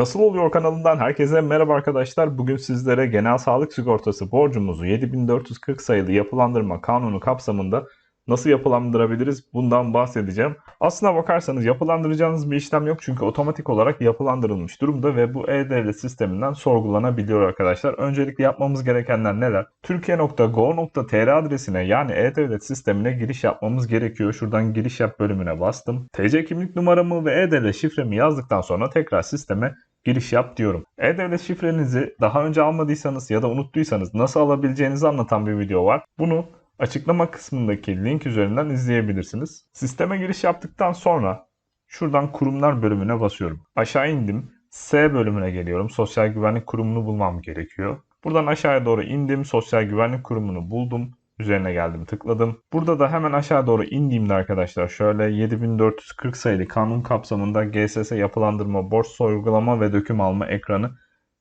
Nasıl oluyor kanalından herkese merhaba arkadaşlar. Bugün sizlere genel sağlık sigortası borcumuzu 7440 sayılı yapılandırma kanunu kapsamında nasıl yapılandırabiliriz bundan bahsedeceğim. Aslına bakarsanız yapılandıracağınız bir işlem yok çünkü otomatik olarak yapılandırılmış durumda ve bu e-devlet sisteminden sorgulanabiliyor arkadaşlar. Öncelikle yapmamız gerekenler neler? Türkiye.go.tr adresine yani e-devlet sistemine giriş yapmamız gerekiyor. Şuradan giriş yap bölümüne bastım. TC kimlik numaramı ve e-devlet şifremi yazdıktan sonra tekrar sisteme giriş yap diyorum. E-Devlet şifrenizi daha önce almadıysanız ya da unuttuysanız nasıl alabileceğinizi anlatan bir video var. Bunu açıklama kısmındaki link üzerinden izleyebilirsiniz. Sisteme giriş yaptıktan sonra şuradan kurumlar bölümüne basıyorum. Aşağı indim. S bölümüne geliyorum. Sosyal Güvenlik Kurumu'nu bulmam gerekiyor. Buradan aşağıya doğru indim. Sosyal Güvenlik Kurumu'nu buldum. Üzerine geldim tıkladım. Burada da hemen aşağı doğru indiğimde arkadaşlar şöyle 7440 sayılı kanun kapsamında GSS yapılandırma, borç sorgulama ve döküm alma ekranı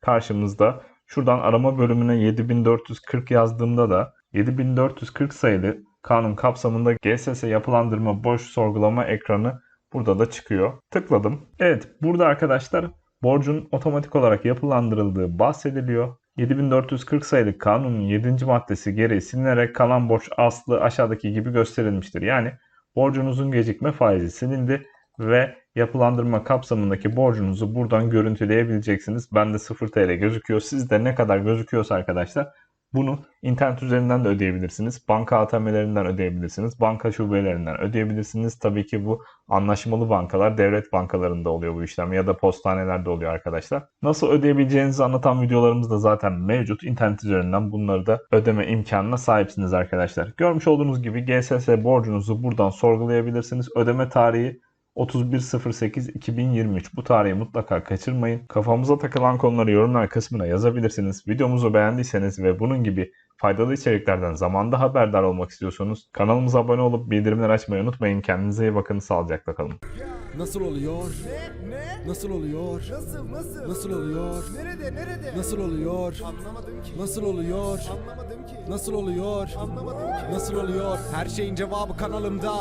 karşımızda. Şuradan arama bölümüne 7440 yazdığımda da 7440 sayılı kanun kapsamında GSS yapılandırma, borç sorgulama ekranı burada da çıkıyor. Tıkladım. Evet burada arkadaşlar borcun otomatik olarak yapılandırıldığı bahsediliyor. 7440 sayılı kanunun 7. maddesi gereği silinerek kalan borç aslı aşağıdaki gibi gösterilmiştir. Yani borcunuzun gecikme faizi silindi ve yapılandırma kapsamındaki borcunuzu buradan görüntüleyebileceksiniz. Bende 0 TL gözüküyor. Sizde ne kadar gözüküyorsa arkadaşlar bunu internet üzerinden de ödeyebilirsiniz. Banka ATM'lerinden ödeyebilirsiniz. Banka şubelerinden ödeyebilirsiniz. Tabii ki bu anlaşmalı bankalar, devlet bankalarında oluyor bu işlem ya da postanelerde oluyor arkadaşlar. Nasıl ödeyebileceğinizi anlatan videolarımız da zaten mevcut. İnternet üzerinden bunları da ödeme imkanına sahipsiniz arkadaşlar. Görmüş olduğunuz gibi GSS borcunuzu buradan sorgulayabilirsiniz. Ödeme tarihi 31.08.2023 bu tarihi mutlaka kaçırmayın. Kafamıza takılan konuları yorumlar kısmına yazabilirsiniz. Videomuzu beğendiyseniz ve bunun gibi faydalı içeriklerden zamanda haberdar olmak istiyorsanız kanalımıza abone olup bildirimleri açmayı unutmayın. Kendinize iyi bakın. Sağlıcakla kalın. Nasıl oluyor? Ne? Ne? Nasıl oluyor? Nasıl? Nasıl? Nasıl oluyor? Nerede? Nerede? Nasıl oluyor? Anlamadım ki. Nasıl oluyor? Anlamadım ki. Nasıl oluyor? Anlamadım ki. Nasıl oluyor? Her şeyin cevabı kanalımda.